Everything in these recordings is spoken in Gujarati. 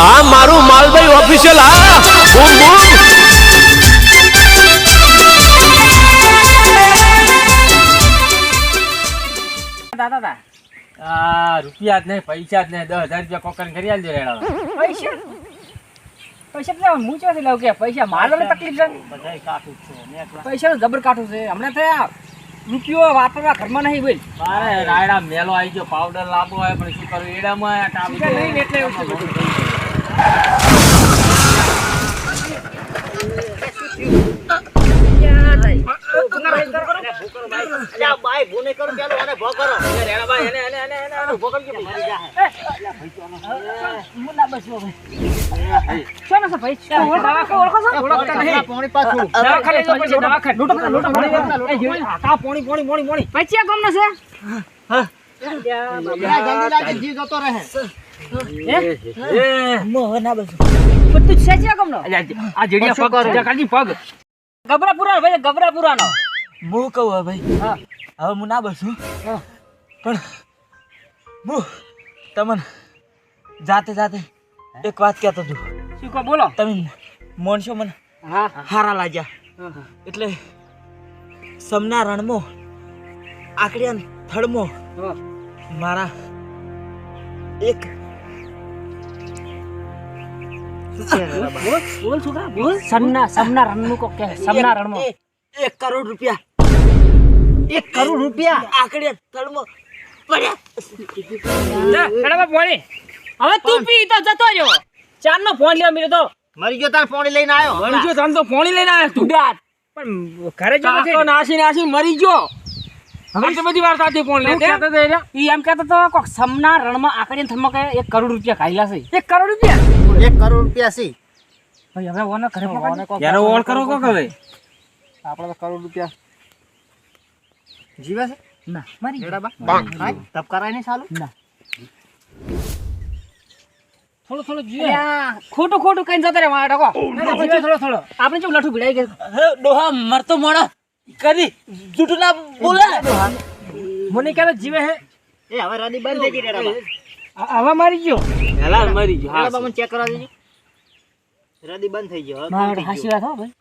આ મારું માલભાઈ ઓફિશિયલ હા. બૂમ બૂમ દાદા આ રૂપિયા જ નહીં પૈસા જ નહીં દસ હજાર રૂપિયા કોકન કરી આલજો રેડા. પૈસા? પૈસા એટલે હું ચોથી લઉં કે? પૈસા મારવાની તકલીફ છે? બધાય કાઠું છે પૈસા જબર કાઠું છે. હમણાં થયા. રૂપિયો વાપરવા ઘરમાં નહીં બોલ મારે રાયડા મેલો આવી ગયો પાવડર લાવવો હોય પણ શું કરું એડામાં લઈને એટલે એવું છે બધું. હું ના બસવો ભાઈ. દવાખાને નહીં. દવાખાને જવું પડશે, દવાખાને. લૂંટો લૂંટો પોણી, પોણી, પોણી, પોણી. પૈસા ગામના છે? હે? બધું જ છે આ જેડિયા પગ સીધા કાઢી પગ ગભરાપુરાનો ભાઈ. હું કહું ભાઈ હા. હવે હું ના બસું હા. પણ મુ તમને જાતે જાતે એક વાત કહેતો છું શું કહો, બોલો. તમે મોનશો મને હારા લાગ્યા. એટલે સમના રણમો આકડિયા થડમો મારા એક બોલ, બોલ છોકરા, બોલ. સરના સરના રણનું કોક કહે, સરના રણમાં. એક- એક કરોડ રૂપિયા એક કરોડ રૂપિયા આકડિયા થડમો પડ્યા. હવે તું પી તો જતો રહ્યો ચારનો ફોન લેવા મળ્યો તો મરી ગયો તાર પોણી લઈને આવ્યો મરી ગયો તને તો પોણી લઈને આવ્યો તું. પણ ઘરે જો તો નાસી નાસી મરી ગયો. હવે બધી વાર સાથે ફોન લે ઈ એમ કહેતો તો કોક સમના રણમાં આકડીને થમક એક કરોડ રૂપિયા ખાઈલા છે. એક કરોડ રૂપિયા? એક કરોડ રૂપિયા છે. ભાઈ હવે ઓને ઘરે પકડ યાર ઓળ કરો કોક હવે? આપણે તો કરોડ રૂપિયા. જીવે છે? ના. મારી હા તપ કરાય નહીં ચાલુ? ના. થોડું થોડું જીવે. ખોટું ખોટું કઈ જતો રે મારા ટકો થોડો થોડો. આપણે જો લઠું ભીડાઈ ગયું? ડોહા મરતો મોણા. કરી જૂઠું ના બોલે. મને ક્યારે જીવે હે? એ હવે રાદી બંધ થઈ ગઈ રે આ- મારી ગયો. હેલા મરી ગયો. હા બાબા મને ચેક કરવા દેજો. રાદી બંધ થઈ ગયો હવે મારા હાસી વાત હો ભાઈ.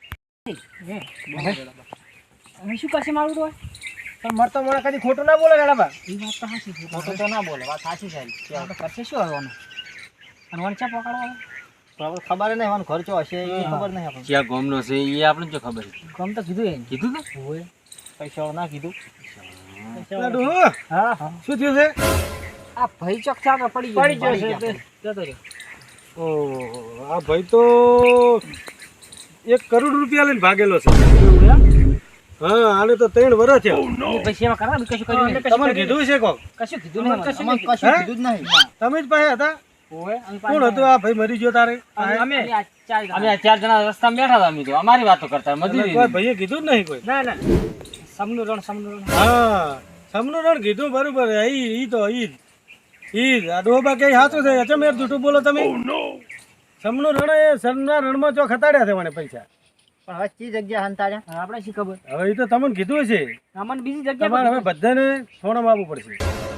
હવે? શું કરશે મારું તો પણ મરતો મોણા કદી ખોટું ના બોલે રેડાબા એ વાત તો હાસી ખોટું તો ના બોલે વાત સાચી સારી કરશે શું આવવાનું અને વંચા પકડવા ખબર નહીં મને ખર્ચો હશે એ ખબર નહીં આપણને. ક્યાં ગોમનો છે એ આપણે જો ખબર છે. ગમ તો કીધું એને. કીધું તો હોય. પૈસા ના કીધું. હા. હા. શું થયું છે? આ ભાઈ ચોક ચાક પડી ગયો. પડી ગયો છે. જતો રહ્યો. આ ભાઈ તો એક કરોડ રૂપિયા લઈને ભાગેલો છે. હા આને તો ત્રણ વર્ષ છે પૈસા કરવા? કશું કર્યું કીધું છે કોક? કશું કીધું નહીં કશું કશું કીધું જ નહીં. તમે જ પાસે હતા? કોણ હતું? આ ભાઈ મરી ગયો તારે? અમે અમે ચાર જણા. રસ્તા બેઠા હતા અમે તો. અમારી વાતો કરતા મજૂરી કોઈ ભાઈએ કીધું જ નહીં કોઈ? ના ના. સમનું રણ સમનું રણ. હા સમનું રણ કીધું બરોબર. ઈ ઈ તો ઈ જ. ઈ જ. આ ડોબા કઈ સાચું છે? અચમ યાર જૂઠું બોલો તમે. સમનું રણ એ સરના રણમાં જો ખતાડ્યા છે મને પૈસા. પણ હવે ચી જગ્યા હંતાડ્યા? આપણે શી ખબર હવે એ તો તમને કીધું છે અમને બીજી જગ્યા હવે બધાને સોણમ આવવું પડશે.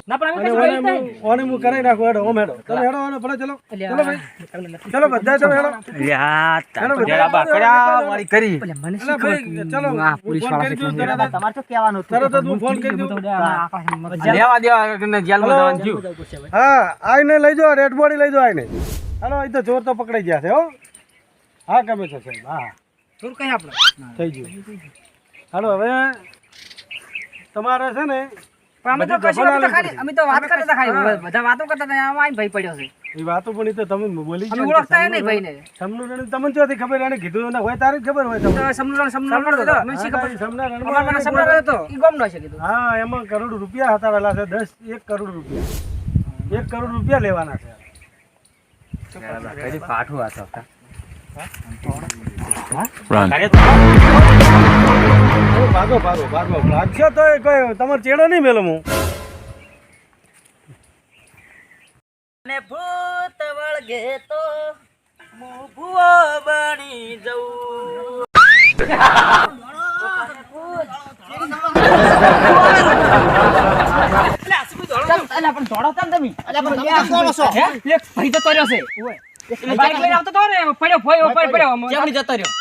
ના પણ અમે ઓને હું કરાઈ નાખું હેડો ઓમ હેડો. તમે હેડો ઓને ભલે ચલો. ચલો ભાઈ. ચલો બધા ચલો હેડો. બધા. જરા બાકડા વાળી કરી. મને ચલો આ પોલીસવાળા. તમારે તો કહેવાનું તરત હું ફોન કરી દઉં. લેવા દેવા કરીને જેલમાં જવાનું હા આઈને લઈ જાઓ રેડ બોડી લઈ જાઓ આઈને. હાલો અહીં તો ચોર તો પકડાઈ ગયા છે હો. હા ગમે છે સાહેબ હા. થોડું કઈ આપણે થઈ ગયું. હાલો હવે તમારે છે ને અમે તો કશું અમે તો ખાલી અમે તો વાત કરતા ખાલી બધા વાતો કરતા હતા આમાં ભાઈ પડ્યો છે. એ વાતો પણ તો તમે બોલી અમે ઓળખતા નહીં ભાઈને સમનું તમને ચોથી ખબર? એને કીધું હોય તારે ખબર હોય તમને. તો સમનું સમનું રણ હતો. શી ખબર? હા, અમારા સમનું રણ હતો ઈ ગામનો છે કીધું. હા એમાં કરોડ રૂપિયા હતાવેલા છે દસ એક કરોડ રૂપિયા. એક કરોડ રૂપિયા લેવાના છે. પાઠું હતો ઓ, ભાગો ભાગો ભાગો ભાગશો તો એ કોઈ તમારે ચેડો નહીં મેલો હું અને ભૂત વળગે તો હું ભૂવો બની જઉં. પણ દોડો તમે? અલ્યા પણ તમે કોણ છો? હે એક ભાઈ તો તર્યો છે. ઓય. બાઈક લઈને આવતો તો ને પડ્યો ભોય ઉપર પડ્યો આમ. જતો રહ્યો.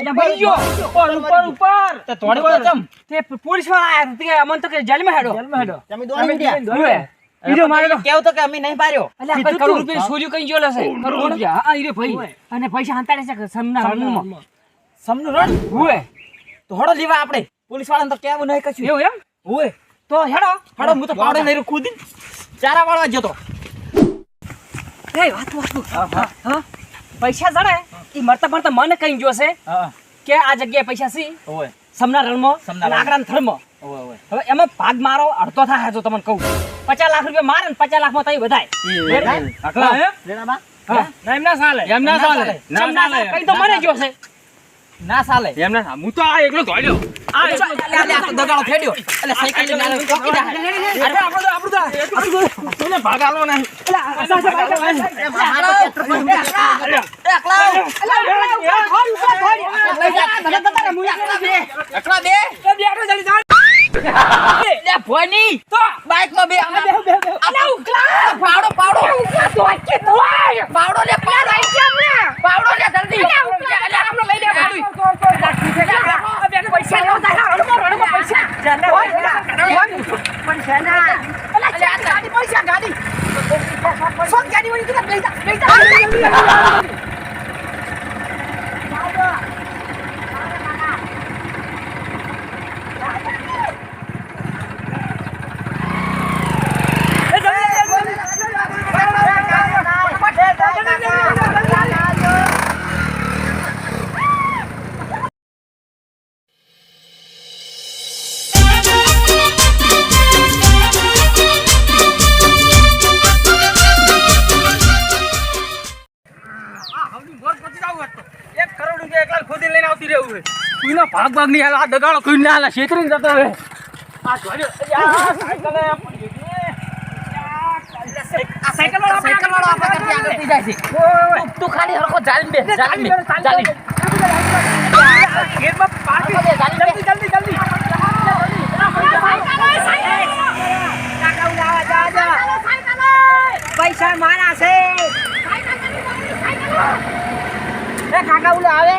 એટલે ભાઈ ગયો ઉપર ઉપર ઉપર. તે થોડી વાર ચમ. તે પોલીસવાળા કે અમન તો કે જેલમાં હેડો. જેલમાં હેડો. તમે દોડી ગયા. હીરો મારે કેવું તો કે અમે નહીં પાર્યો અલ્યા કોઈ કરોડ રૂપિયા સોલ્યું કઈ ગયો હશે કરોડ રૂપિયા. હા હીરો ભાઈ. અને પૈસા હંતાડે છે સમના રણમાં સમનું રણ હુએ. તો હળો લેવા આપણે. પોલીસ વાળાને તો કેવું નહીં કશું. એવું એમ? ઓય તો હેડો. હેડો હું તો પાવડે નહીં કૂદી ચારા વાળવા જતો. એ વાત વાત પૈસા જડે ઈ મરતા મરતા મને કઈ ગયો છે કે આ જગ્યાએ પૈસા સી સમના રણમો ઓય ઓય. હવે એમાં ભાગ મારો અડધો થાય જો તમને કહું પચાસ લાખ રૂપિયા મારે ને પચાસ લાખમાં તઈ વધાય એમ ના ચાલે એમ ના ચાલે. કઈ તો મને ગયો છે. ના સાલે એમ ના હું તો આ એકલો ધોઈ લ્યો આ તો દગાડો ફેડ્યો એટલે સાયકલ લઈને આલે, ચોકી જાય. અરે આપણું તો આપણું તો આપણું તો મને ભાગ આલો નહીં અલા, આ સાચા ભાઈ, ભાઈ, ભાઈ. હાલો. એકલા અલા, અલા, ઊભા થોડ, ઊભા થોડ. અલા, મને તો તારે મુયા એકલા બે એકલા બે એ બેઠો જલ્દી જા લે ભોની તો, બાઇકમાં બે આ બે બે બેહો. ઉકલા. પાડો પાડો ઉકલા તો કે તો. પાવડો લે પાવડો પાડો લે જલ્દી અલા, આપણો લઈ લે બધું. આ બેનો પૈસા લેવા તારા હળમાં, હળમાં પૈસા. હોય, છે ને. ગાડી પૈસા, ગાડી. શોખ ગાડી વાળી તું લઈ ભાગ ભાગની આ દગાડો કોઈ ના હાલે છેતરીને જતો હવે આ. આ સાયકલ વાળો સાયકલ વાળો આપણા કરતી આગળ થઈ જાય છે તું- ખાલી બે બે જલ્દી જલ્દી પૈસા મારા છે એ કાકા ઉલો આવે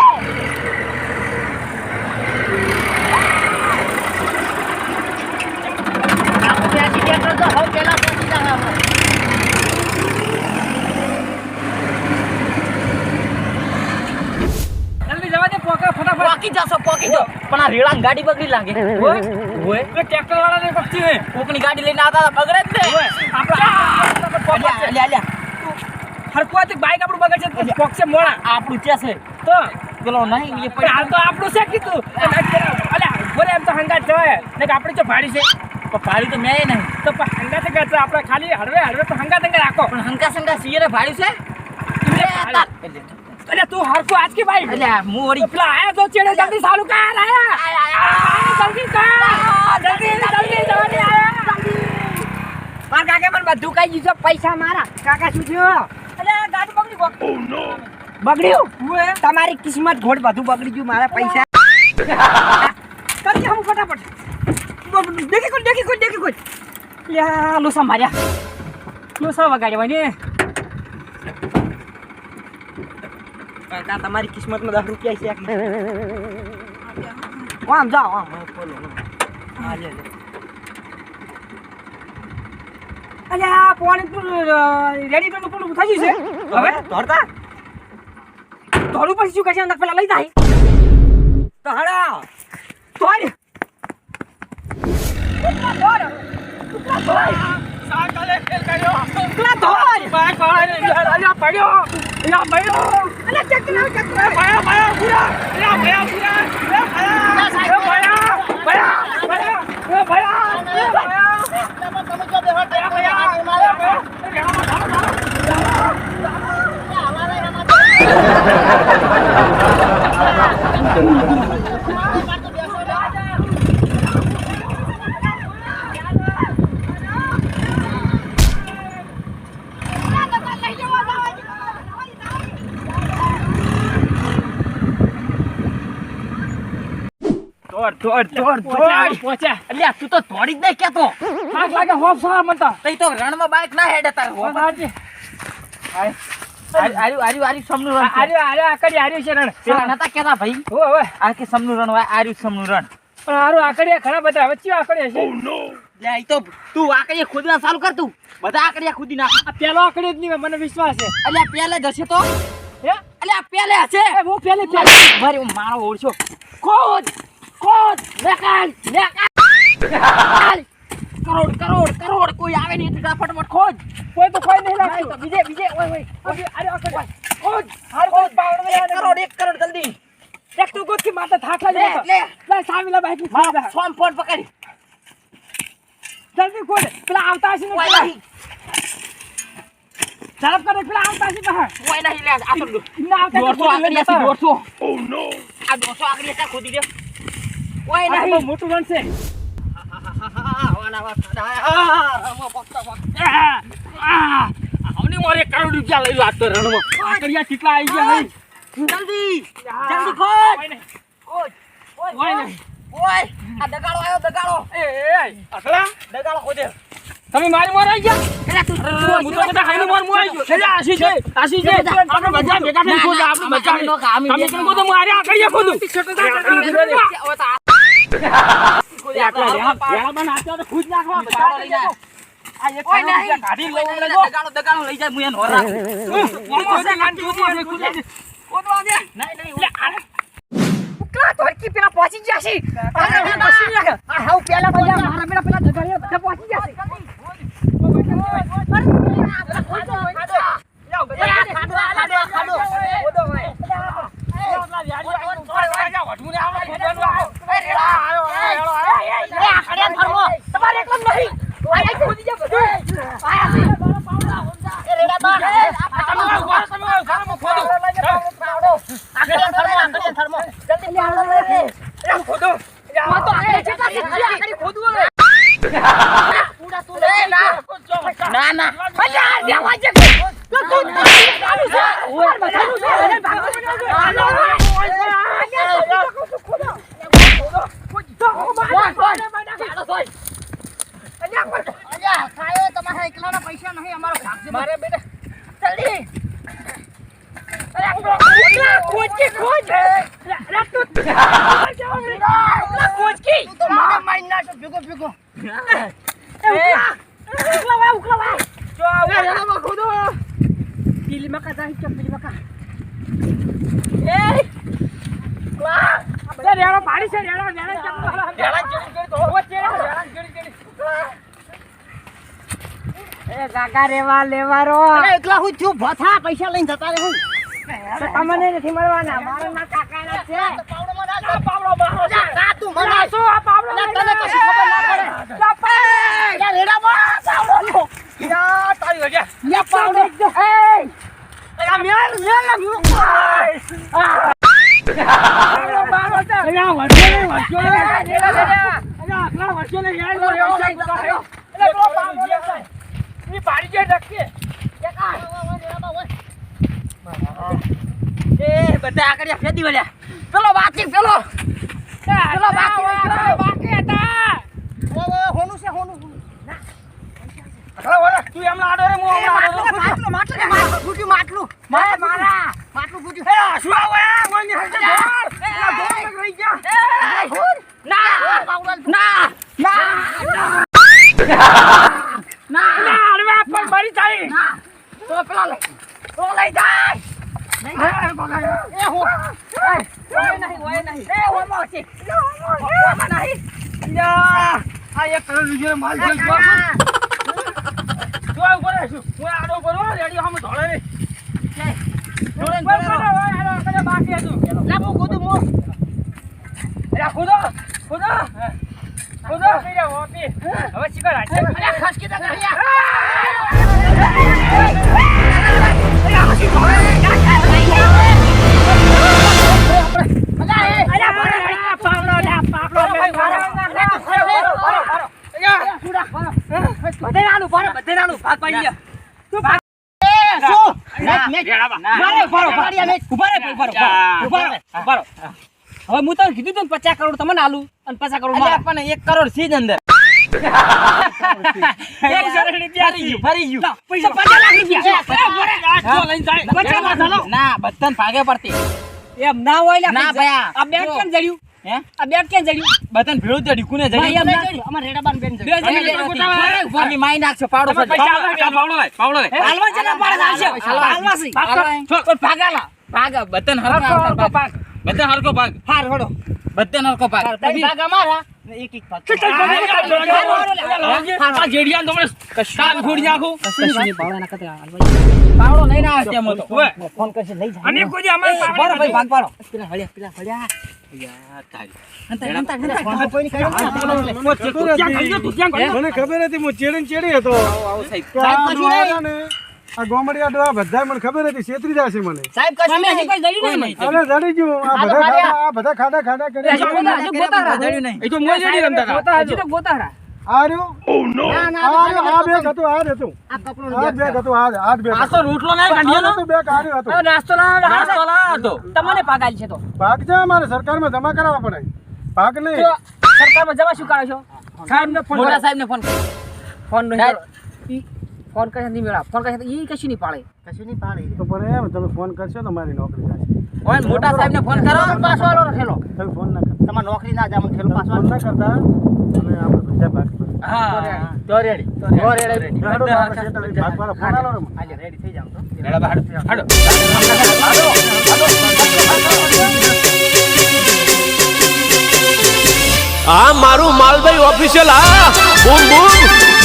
જલ્દી જવા દે પોકા જશો પોકી જો પણ આ રેડાની ગાડી બગડી લાગે. ઓય. ટ્રેક્ટર વાળાને પક્ષી હે કોકની ગાડી લઈને આવતા હતા બગડે જ ને અલ્યા, અલ્યા, અલ્યા. હરકુઆથી બાઈક આપણું બગડ છે પોક્ષે મોળા આપણું છે છે. તો. પેલો નહીં એ પણ હાલ તો આપણું છે કીધું. અલ્યા બોલે એમ તો હંગાત જવાય ને કે આપણી જો ભાડી છે. ભાડું તો મેં નહીં. તો પણ હંગાત હંગાત આપણે ખાલી હળવે હળવે તો હંગા હંગાત રાખો. પણ હંકા સંકા સીએ ને છે? અલ્યા તું હરકો આજ કે ભાઈ? અલ્યા હું વળી પેલા આયા તો ચેડે જલ્દી ચાલુ કર આયા. આયા, જલ્દી કર. જલ્દી જલ્દી જલ્દી આયા માર કાકા મને બધું કઈ દીધું પૈસા મારા. કાકા શું થયો? અલ્યા ગાડી બગડી ગયો બગડ્યું? તમારી કિસ્મત ઘોડ બધું બગડી ગયું મારા પૈસા. કરી હમ ફટાફટ. દેખી કોઈ દેખી કોઈ દેખી કોણ લ્યા લોસા માર્યા. લોસા વગાડ્યા ને. કાકા તમારી કિસ્મતમાં દસ રૂપિયા છે. આમ જાઓ આમ આ પાણી તું રેડી કરનું પૂરું થઈ ગયું છે. હવે? ધોરતા ધોરું પછી શું કરશે? અંદર પેલા લઈ જાય. તો હડા ધોર ધોર ધોર ભયા ભયા પૂરા અલ્યા ભયા પૂરા અલ્યા ભયા ભયા ભયા ભયા ભયા ભયા દોડ દોડ દોડ દોડ પહોંચ્યા અલ્યા તું તો થોડી જ નહીં કેતો આગ લાગે હોફ સારા મનતા તઈ તો રણમાં બાઈક ના હેડે તાર હોફ આજે આર્યું આર્યું આર્યું સમનું રણ. આર્યો આર્યો આકડી આર્યો છે રણ. પેલા નતા કહેતા ભાઈ? હો હવે. આ કે સમનું રણ હોય આર્યું સમનું રણ. પણ હારું આકડિયા ઘણા બધા. વચ્ચે આકડિયા છે? લે ઈ તો તું આકડીએ ખોદવા ચાલુ કર તું. બધા આકડીયા ખોદી નાખ. આ પેલો આકડિયો જ નહીં હોય, મને વિશ્વાસ છે. અલ્યા પેલે જ હશે તો? હે? અલ્યા પેલે હશે? એ હું પેલે પેલે. મારી મારો ઓળશો ખોદ ખોદ નિકાલ નિકાલ કરોડ કરોડ કરોડ કોઈ આવે નહીં તું જા ફટાફટ ખોદ કોઈ તો કોઈ નહીં નહીં લાગતું તો બીજે બીજે ઓય ઓય ઓય, આર્યો આકડિયો. ખોદ હારું કોઈ પાવડો નહીં એક આવે. કરોડ એક કરોડ જલ્દી એક તું ગોતથી માથે થાકલા લે લેતો. લે લે સામી લા બાઈક મારો ફોન ફોન પકડ જલ્દી ખોલ પેલા આવતા હશે ને ઓય પેલા. નહીં ઝડપ કરે પેલા આવતા હશે બહાર. ઓય નહીં લે આ તો ના આવતા દોઢસો તો આગળ લેતા. દોઢસો આ દોઢસો આગળ એટલા ખોદી દે ઓય આ તો નહીં. મોટું છે. અમને મારે કરોડ રૂપિયા લઈ લાગતો રણમાં. આકડિયા કેટલા આવી ગયા હઈ જલ્દી. જલ્દી ખોદ કોઈ નહીં. ખોદ કોઈ નહીં. ઓય આ દગાડો આવ્યો દગાડો. એ એ અસલા? દગાડો ખોદે તમે મારી માર આવી ગયા? એટલે તું હું તો કદાચ હાઈની માર મું આવી ગયો. એટલે આશી છે આશી છે આપણે બધા ભેગા થઈને ખોદા આપણે બધા તમે કેમ ખોદો મારે આકડિયા ખોદું દગાડો દગાડો પહોંચી. આ પેલા પેલા પેલા પહોંચી ગયા Yeah. નાખો ભેગો ભેગો. ઉકલા ઉકલા વા ઉકલા વા જો રેડામાં ખોદો. પીલી મકા જાય છે પીલી મકા. એ ઉકલા આપણે રેડો પાડી છે રેડો રેડો જમવા રેડો જમવા તો હોવો છે રેડો જડી એ કાકા રેવા લેવારો એકલા હું છું ભથા પૈસા લઈને જતા રહે. તો તમને નથી મળવાના મારા કાકાના છે. બધા આકડિયા ફેદી વળ્યા. પેલો બાકી ચલો. ચલો બાકી બાકી. હતા. હોનું છે હોનું તું એમ લાડો રે હું. માટલું માટલું માટલું ફૂટ્યું માટલું. મારા મારા માટલું ફૂટ્યું. હે શું આવે? કોઈની હશે ઢોર. ને રહી ગયા. ના. ના. ના. અડવા પર મરી જાય. તો પેલા લઈ તો લઈ જાય. માલ હવે હું તમને કીધું તું પચાસ કરોડ તમને આલુ અને પચાસ કરોડ આપણને. એક કરોડ છે જ અંદર. ના બધા ભાગે પડતી. એમ ના હોય ના ભાઈ આ બેંક કેમ જડ્યું? હે આ બેગ કેમ જડ્યું બધાને ભેળું જડ્યું કોને જડ્યું એમ જડ્યું. અમારે રેડાબાન બેન જડ્યું. જણ જડ્યું. વાળા. અમે માઈ નાખશો પાવડો તમે ફરી. પૈસા આપો, પાવડો લાય, પાવડો લાય. હાલવા છે ને પાડે હાલવા છે. ભાગાલા. ભાગ હરખો હરખો ભાગ. બધા હરખો ભાગ હાર ભાગ. ભાગ અમારા એક એક કાન નાખું. પાવડો તેમ. ફોન કરશે લઈ જાય અને કોઈ પાવડો ભાઈ ભાગ પાડો. પેલા હળ્યા, પેલા હળ્યા. ખબર હતી હું ચેડે ચેડી હતો. આ ગોમડિયા ડોહા બધા મને ખબર હતી છેતરી જશે મને. સાહેબ કશું નહીં. કોઈ જડ્યું નહીં. અરે જડી ગયું આ બધા ખાડા આ બધા ખાડા ખાડા કરી હજી ગોતા- હજી જડ્યું નહીં. એ તો મોય જડી રમતા હતા. ગોતા- હજી તો ગોતા રહ્યા. આ રહ્યું ના, ના, આ આ રહ્યું, આ બેગ આ જ આ કપડું આ જ બેગ હતું. આ આ જ આ તો રોટલો નહીં કાઢ્યો હતું બેગ આ રહ્યું નાસ્તો લાવો, નાસ્તો લાવો. તો. તમને પગાર છે તો. ભાગ છે અમારે સરકારમાં જમા કરાવવા પડે. ભાગ નહીં સરકારમાં જવા શું કરો સાહેબને ફોન મોટા સાહેબને ફોન. ફોન નહીં ફોન કરશે નહીં મેળા. ફોન કરે ઈ કશું નહીં પાડે. કશું નહીં પાડે. તો પણ એમ તમે ફોન કરશો તો મારી નોકરી જશે. ઓય, મોટા સાહેબને ફોન કરો. પાછો આલો રહેલો તમે ફોન ના કરતા તમારે નોકરી ના જાય ખેલ પાછો ફોન ના કરતા અને આપણે બધા ભાગ હા. તો રેડી તો રેડી હાડો તો આપણે શેઠ ભાગ પર ફોન આલો આજે રેડી થઈ જાવ તો. હેડો બા, હાડો. હાડો. આ મારું માલભાઈ ઓફિશિયલ હા. બૂમ બૂમ.